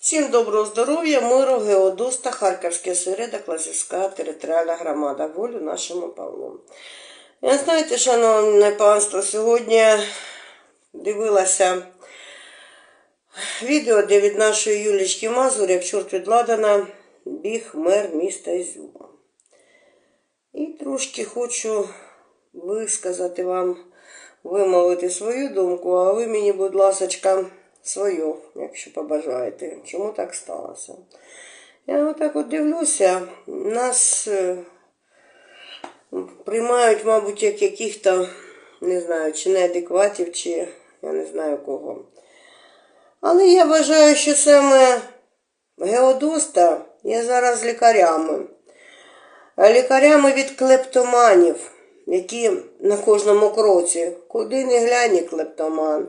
Всім доброго здоров'я, миру, Геодоста, Харківський осередок, Лазівська територіальна громада. Волю нашому Павлу. Я знаєте, шановне панство, сьогодні дивилася відео, де від нашої Юлічки Мазур, як чорт від Ладана, біг мер міста Ізюма. І трошки хочу висказати вам, вимовити свою думку, а ви мені, будь ласочка, свою, якщо побажаєте. Чому так сталося? Я отак от дивлюся, нас е, приймають, мабуть, як яких-то, не знаю, чи неадекватів, чи я не знаю кого. Але я вважаю, що саме Геодоста є зараз лікарями. Лікарями від клептоманів, які на кожному кроці. Куди не глянь клептоман,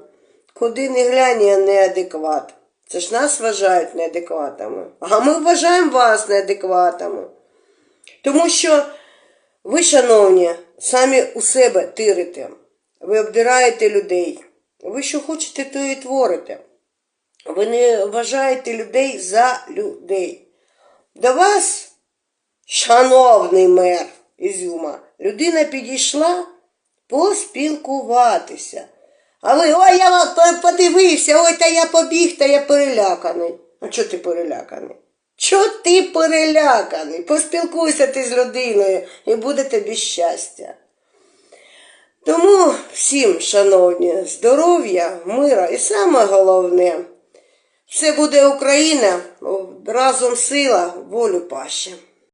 куди не глянь неадекват. Це ж нас вважають неадекватами. А ми вважаємо вас неадекватами. Тому що ви, шановні, самі у себе тирите. Ви обдираєте людей. Ви що хочете, то і творите. Ви не вважаєте людей за людей. До вас, шановний мер Ізюма, людина підійшла поспілкуватися. А ви, ой, я вам подивився, ой, та я побіг, та я переляканий. А чого ти переляканий? Чого ти переляканий? Поспілкуйся ти з людиною і буде тобі щастя. Тому всім, шановні, здоров'я, мира і саме головне, все буде Україна, разом сила, волю паща.